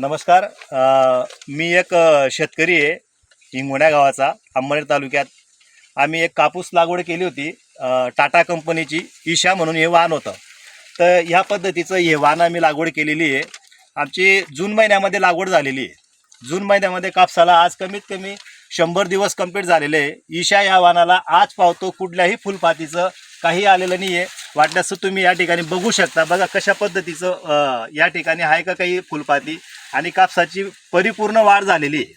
नमस्कार. मी एक शेतकरी आहे हिंगोण्या गावाचा अंबनेर तालुक्यात. आम्ही एक कापूस लागवड केली होती टाटा कंपनीची ईशा म्हणून हे वाहन होतं. तर ह्या पद्धतीचं हे वाहन आम्ही लागवड केलेली आहे. आमची जून महिन्यामध्ये लागवड झालेली आहे. जून महिन्यामध्ये कापसाला आज कमीत कमी शंभर दिवस कंप्लीट झालेले आहे. ईशा या वाहनाला आज पावतो कुठल्याही फुलपातीचं काही आलेलं नाही आहे वाटल्यास तुम्ही या ठिकाणी बघू शकता. बघा कशा पद्धतीचं या ठिकाणी आहे का काही फुलपाती आणि कापसाची परिपूर्ण वाढ झालेली आहे.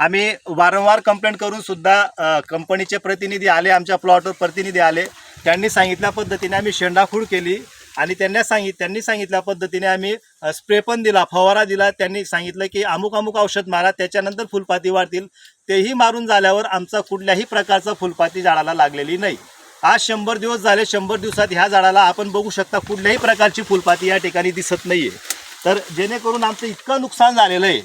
आम्ही वारंवार कंप्लेंट करून सुद्धा कंपनीचे प्रतिनिधी आले आमच्या प्लॉटवर प्रतिनिधी आले. त्यांनी सांगितल्या पद्धतीने आम्ही शेंडाखूळ केली. आणि त्यांना सांगित त्यांनी सांगितल्या पद्धतीने आम्ही स्प्रे पण दिला फवारा दिला. त्यांनी सांगितलं की अमुक अमुक औषध मारा त्याच्यानंतर फुलपाती वाढतील. तेही मारून झाल्यावर आमचा कुठल्याही प्रकारचा फुलपाती झाडाला लागलेली नाही. आज शंभर दिवस झाले शंभर दिवसात ह्या झाडाला आपण बघू शकता कुठल्याही प्रकारची फुलपाती या ठिकाणी दिसत नाही आहे तर जेणेकरून आमचं इतकं नुकसान झालेलं आहे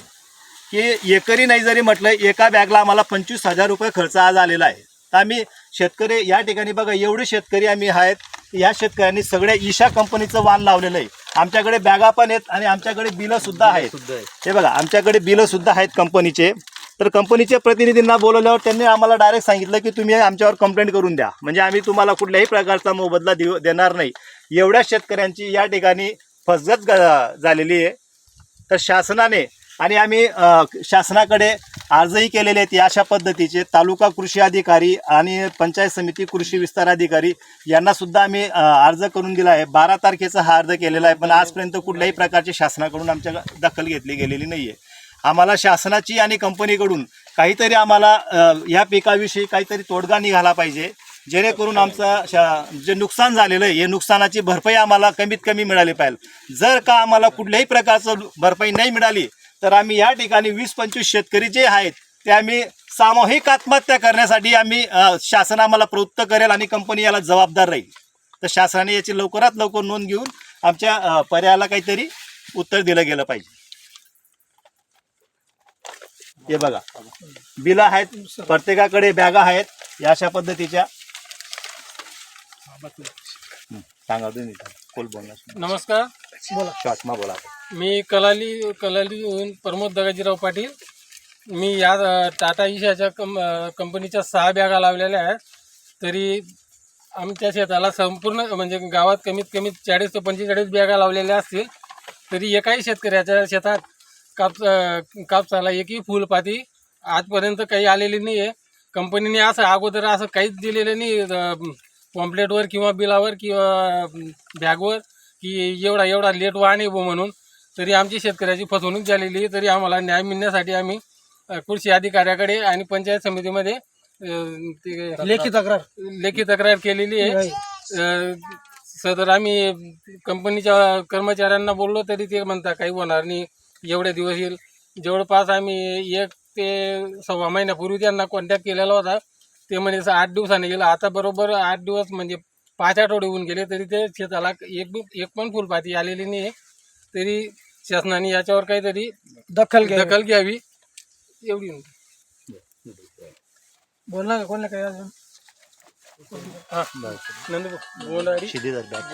की एकरी नाही जरी म्हटलं एका बॅगला आम्हाला पंचवीस हजार रुपये खर्च आज आलेला आहे. तर आम्ही शेतकरी या ठिकाणी बघा एवढे शेतकरी आम्ही आहेत या शेतकऱ्यांनी सगळ्या ईशा कंपनीचं वाण लावलेलं आहे. आमच्याकडे बॅगा पण आहेत आणि आमच्याकडे बिलं सुद्धा आहेत. हे बघा आमच्याकडे बिलं सुद्धा आहेत कंपनीचे. तर कंपनीच्या प्रतिनिधींना बोलवल्यावर त्यांनी आम्हाला डायरेक्ट सांगितलं की तुम्ही आमच्यावर कंप्लेंट करून द्या. म्हणजे आम्ही तुम्हाला कुठल्याही प्रकारचा मोबदला देऊ देणार नाही. एवढ्या शेतकऱ्यांची या ठिकाणी फसगत झालेली आहे. तर शासनाने आणि आम्ही शासनाकडे अर्जही केलेले आहेत या अशा पद्धतीचे तालुका कृषी अधिकारी आणि पंचायत समिती कृषी विस्तार अधिकारी यांना सुद्धा आम्ही अर्ज करून दिला आहे. बारा तारखेचा हा अर्ज केलेला आहे पण आजपर्यंत कुठल्याही प्रकारची शासनाकडून आमच्या दखल घेतली गेलेली नाही आहे आम्हाला शासनाची आणि कंपनीकडून काहीतरी आम्हाला या पिकाविषयी काहीतरी तोडगा निघाला पाहिजे जेणेकरून आमचं शा- जे नुकसान झालेलं आहे हे नुकसानाची भरपाई आम्हाला कमीत कमी मिळाली पाहिजे. जर का आम्हाला कुठल्याही प्रकारचं भरपाई नाही मिळाली तर आम्ही या ठिकाणी वीस पंचवीस शेतकरी जे आहेत ते आम्ही सामूहिक आत्महत्या करण्यासाठी आम्ही शासन आम्हाला प्रवृत्त करेल आणि कंपनी याला जबाबदार राहील. तर शासनाने याची लवकरात लवकर नोंद घेऊन आमच्या पर्यायाला काहीतरी उत्तर दिलं गेलं पाहिजे. हे बघा. बिलं आहेत प्रत्येकाकडे बॅगा आहेत या अशा पद्धतीच्या. सांगा तुम्ही बोलणार? नमस्कार. शासमा बोला. मी कलाली कलालीहून प्रमोद दगाजीराव पाटील. मी या टाटा ईशाच्या कं कंपनीच्या सहा बॅगा लावलेल्या आहेत. तरी आमच्या शेताला संपूर्ण म्हणजे गावात कमीत कमी चाळीस ते पंचेचाळीस बॅगा लावलेल्या असतील. तरी एकाही शेतकऱ्याच्या शेतात काप कापसाला एकही फुलपाती आजपर्यंत काही आलेली नाही आहे कंपनीने असं अगोदर असं काहीच दिलेलं नाही पॉम्पलेटवर किंवा बिलावर किंवा बॅगवर की एवढा एवढा लेट वाहने म्हणून. तरी आमची शेतकऱ्याची फसवणूक झालेली आहे. तरी आम्हाला न्याय मिळण्यासाठी आम्ही कृषी अधिकाऱ्याकडे आणि पंचायत समितीमध्ये लेखी तक्रार. लेखी तक्रार केलेली आहे. सदर आम्ही कंपनीच्या कर्मचाऱ्यांना बोललो तरी ते म्हणता काही होणार नाही एवढे दिवस येईल. जवळपास आम्ही एक ते सव्वा महिन्यापूर्वी त्यांना कॉन्टॅक्ट केलेला होता. ते म्हणे "स- आठ दिवसाने गेलं. आता बरोबर आठ दिवस म्हणजे पाच आठवडे होऊन गेले तरी ते शेताला एक एक पण फुलपाती आलेली नाही तरी शासनाने याच्यावर काहीतरी दखल घ्या दखल घ्यावी. एवढी बोलणार का? कोणला काही अजून? हा. नंदू बोंडाडी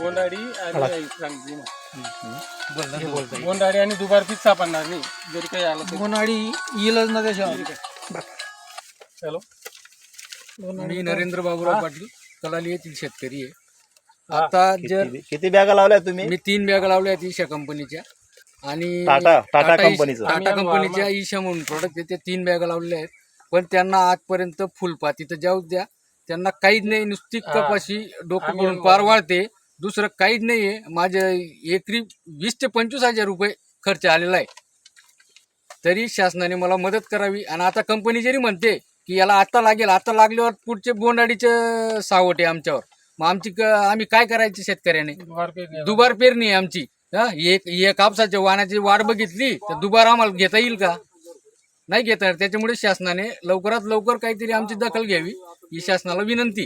बोंडाडी आणि सांगते ना. बोंडाडी आणि दुबार पीठ सापडणार नाही. जरी काही आलं तरी. बोनाडी येईलच ना त्याच्यावर. चलो मी नरेंद्र बाबूराव पाटील कलाली येथील शेतकरी आहे. आता जर किती- किती बॅगा लावल्या तुम्ही? मी तीन बॅग लावल्या आहेत ईशा कंपनीच्या. आणि टाटा- कंपनीचं. टाटा कंपनीच्या ईशा म्हणून प्रोडक्ट आहे ते तीन बॅग लावल्या आहेत. पण त्यांना आजपर्यंत फुलपाती तर जाऊ द्या त्यांना काहीच नाही नुसती कपाशी डोकं आम्ही पडून पार वाढते. दुसरं काहीच नाहीये. माझ्या एकरी वीस ते पंचवीस हजार रुपये खर्च आलेला आहे. तरी शासनाने मला मदत करावी. आणि आता कंपनी जरी म्हणते की याला आता लागेल आता लागल्यावर पुढचे बोंडाडीचे सावट आहे आमच्यावर. मग आमची क- आम्ही काय करायचे शेतकऱ्याने? दुबार पेरणी आहे आमची. एक एक कापसाच्या वाहनाची वाट बघितली तर दुबार आम्हाला घेता येईल का? नाही घेता येणार त्याच्यामुळे शासनाने लवकरात लवकर काहीतरी आमची दखल घ्यावी. ही शासनाला विनंती.